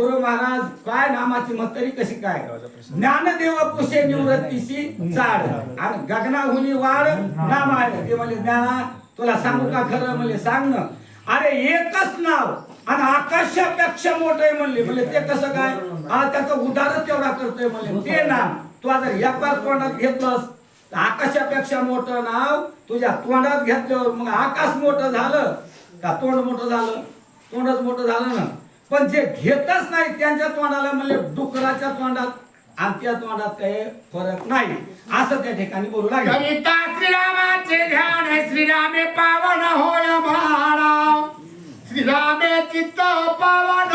गुरु महाराज काय नामाची म्हातारी कशी काय? ज्ञानदेव पुषे निवृत्तीशी चाड. आणि गगनाहुनी वाढ नाम आहे ते म्हणजे ज्ञाना तुला सांगू का खरं? म्हणजे सांग ना. अरे एकच नाव. आणि आकाशापेक्षा मोठं आहे म्हणले. म्हणजे ते कसं काय? हा त्याचं उदाहरण तेवढा करतोय. म्हणले ते नाम. तू आता एक बार तोंडात घेतलंस आकाशापेक्षा मोठं नाव तुझ्या तोंडात घेतल्यावर मग आकाश मोठं झालं का तोंड मोठं झालं? तोंडच मोठं झालं ना. पण जे घेतच नाही त्यांच्या तोंडाला म्हणजे डुकराच्या तोंडात आणि त्या तोंडात काही फरक नाही. असं त्या ठिकाणी बोलू लागले. करिता श्रीरामाचे ध्यान श्रीरामे पावन होय महाराव. श्रीरामे चित्त पावन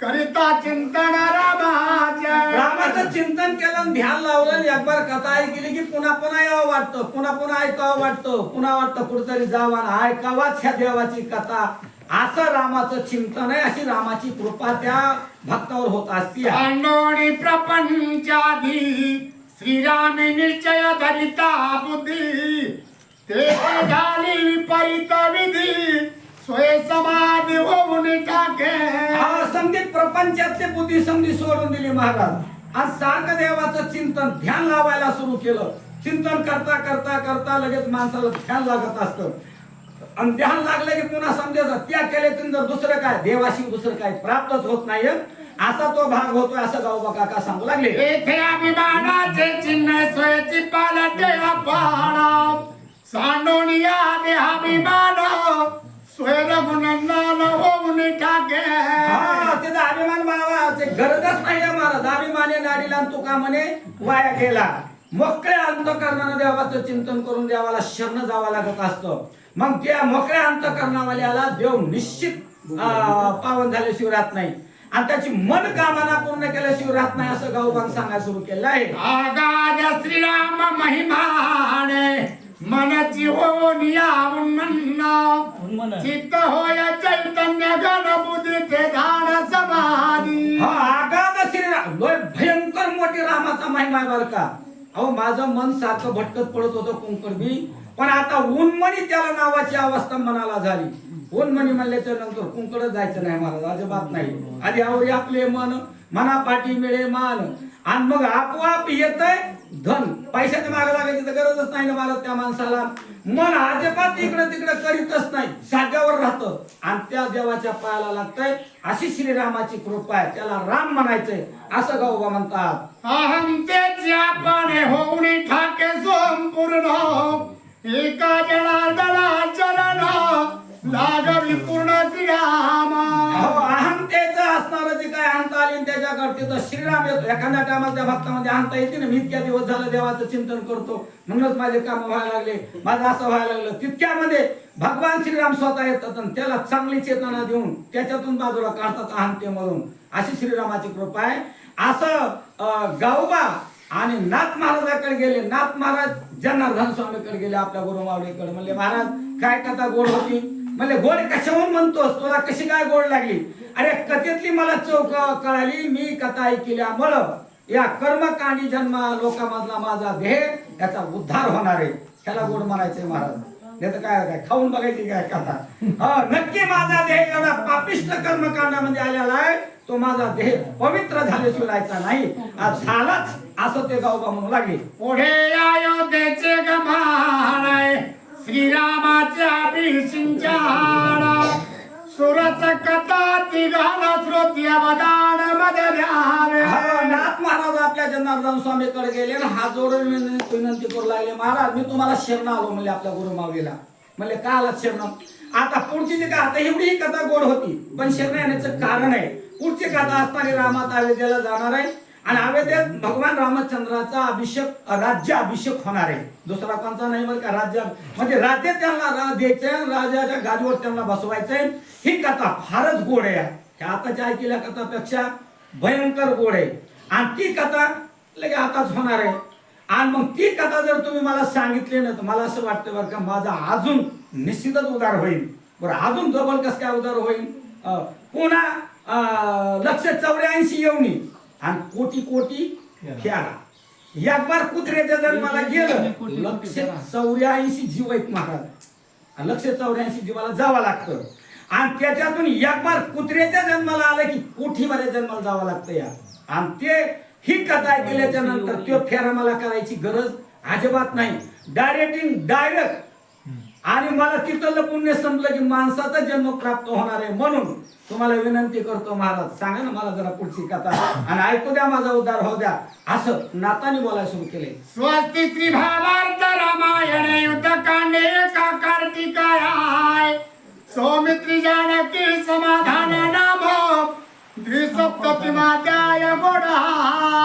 करिता चिंतन रामाच्या रामाचं चिंतन केलं ध्यान लावलं एक बार कथा ऐकली की पुन्हा पुन्हा यावं वाटतं पुन्हा पुन्हा ऐकावं वाटतं पुन्हा वाटतं कुठेतरी जावं ऐकावाच ह्या देवाची कथा. असं रामाचं चिंतन आहे अशी रामाची कृपा त्या भक्तावर होत असते अंडोणी प्रपंचादी श्रीरामे निश्चय धरिता बुद्धी ते झाली विपरीत विधी स्वय समाधी होऊन टाके. हा संगीत प्रपंचातले बुद्धी संधी सोडून दिली महाराज. आज सारखं देवाचं चिंतन ध्यान लावायला सुरू केलं. चिंतन करता करता करता लगेच माणसाला ध्यान लागत असतं. आणि ध्यान लागलं की पुन्हा समजायचं. त्या केल्यातून जर दुसरं काय? देवाशी दुसरं काय? प्राप्तच होत नाही. असा तो भाग होतोय असं गावबा काका सांगू लागले. येथे अभिमानाचे चिन्ह स्वयची पालटे अपाणा सांडोनिया देहाभिमान स्वय रघुनंदन होऊन टाके हा त्याचा अभिमान ते गरजच नाही महाराज. अभिमाने नाडीला आणि तुका म्हणे वाया गेला. मोकळ्या अंतकरणानं देवाचं चिंतन करून देवाला शरण जावं लागत असतं. मग त्या मोकळ्या अंतकरणावाल्याला देव निश्चित पावन झाल्याशिवाय राहत नाही. आणि त्याची मन कामना पूर्ण केल्याशिवाय राहत नाही असं गावबान सांगायला सुरू केलं आहे. आगाद श्रीराम महिमाने मनची म्हणणं चित्त होय चैतन्य गण बुद्धी ते धान समाधी. हा आगाध श्रीराम लय भयंकर मोठी रामाचा महिमा आहे बरं का. अहो माझं मन सारखं भटकत पडत होतं कुंकरबी. पण आता उन्मणी त्याला नावाची अवस्था मनाला झाली. उन्मणी म्हणल्याच्या नंतर कुंकड जायचं नाही मला अजिबात नाही. आधी आवरी आपले मन मनापाठी मिळे मान. आणि मग आपोआप येतंय धन. पैशाच्या मागे लागायची तर गरजच नाही ना मला त्या माणसाला. मन अजिबात इकडं तिकडं करीतच नाही. जाग्यावर राहतं. आणि त्या देवाच्या पायाला लागतंय. अशी श्रीरामाची कृपा आहे. त्याला राम म्हणायचंय. असं गौबा म्हणतात. अहम तेच होऊन ठाके संपूर्ण एका जनार्दना चरण लागवी पूर्ण श्रीरामा. अहो, अहंतेचं जे काय अहंता आली त्याच्याकडे तर श्रीराम येतो एखाद्या टायमाला त्या भक्तामध्ये अहंता येते ना मी इतक्या दिवस झालं देवाचं चिंतन करतो. म्हणूनच माझे काम व्हायला लागले. माझं असं व्हायला लागलं. तितक्यामध्ये भगवान श्रीराम स्वतः येतात आणि त्याला चांगली चेतना देऊन त्याच्यातून बाजूला काढतात अहंतेमधून अशी श्रीरामाची कृपा आहे. असं गावबा आणि नाथ महाराजाकडे गेले. नाथ महाराज जनार्दन स्वामीकडे गेले आपल्या गुरुमावळीकडे म्हणले महाराज काय कथा गोड होती? म्हणले गोड कशाहून म्हणतोस? तुला कशी काय गोड लागली? अरे कथेतली मला चौक कळाली. मी कथा ऐकल्यामुळं या कर्मकांडी जन्म लोकांमधला माझा देह याचा उद्धार होणार आहे. त्याला गोड म्हणायचंय महाराज नाही तर काय काय खाऊन बघायची काय कथा? नक्की माझा देह एवढा पापिष्ट कर्मकांडामध्ये आलेला आहे. तो माझा देह पवित्र झाले राहायचा नाही. आज झालाच असं ते गावबा म्हणू लागले. पुढे अयोध्येचे गमाण श्रीरामाचे अभिषिंचाण सुरस कथा तिघान श्रोती अवदान हा, नाथ महाराज आपल्या जनार्दन स्वामीकडे गेले आणि हात जोडून विन- विनंती करू लागले महाराज मी तुम्हाला शरण आलो म्हणले आपल्या गुरुमावीला म्हणले का आलात शरण? आता पुढची जी का आता एवढी ही कथा गोड होती पण शरण येण्याचं कारण आहे. पुढची कथा असणारी रामात अयोध्येला जाणार आहे. आणि अयोध्येत भगवान रामचंद्राचा अभिषेक राज्य अभिषेक होणार आहे. दुसरा कोणता नाही बरं का? राज्य म्हणजे राज्य त्यांना द्यायचं राजाच्या गादीवर त्यांना बसवायचंय ही कथा फारच गोड आहे. ह्या आताच्या ऐकलेल्या कथापेक्षा भयंकर गोड आहे. आणि ती कथा लगे आताच होणार आहे. आणि मग ती कथा जर तुम्ही मला सांगितली ना तर मला असं वाटतं बरं का माझा अजून निश्चितच उदार होईल. बरं अजून डबल कसं काय उदार होईल? पुन्हा लक्ष चौऱ्याऐंशी येऊनी आणि कोटी कोटी खेळा एक बार कुत्र्याच्या जन्माला गेलं लक्ष चौऱ्याऐंशी जीव आहेत महाराज. लक्ष चौऱ्याऐंशी जीवाला जावं लागतं. आणि त्याच्यातून एक बार कुत्र्याच्या जन्माला आलं की कोटी मोठीवाल्या जन्माला जावं लागतं या आणि ते ही कथा ऐकल्याच्या नंतर तो फेरा मला करायची गरज अजिबात नाही. डायरेक्टिंग डायरेक्ट आणि मला तिथलं पुण्य संपलं की माणसाचा जन्म प्राप्त होणार आहे म्हणून तुम्हाला विनंती करतो महाराज सांगा ना मला जरा पुढची कथा. आणि ऐकू द्या माझा उद्धार होऊ द्या. असं नाताने बोलायला सुरू केले. स्वस्ती श्री भावार्थ रामायण युद्ध कांडे का कार्तिकाय सौमित्री जानकी समाधान नाम द्विसप्तती मात्याय गोडाय.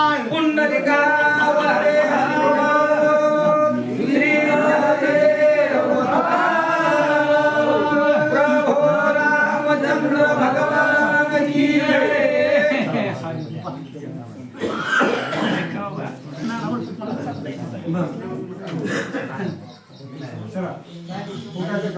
O.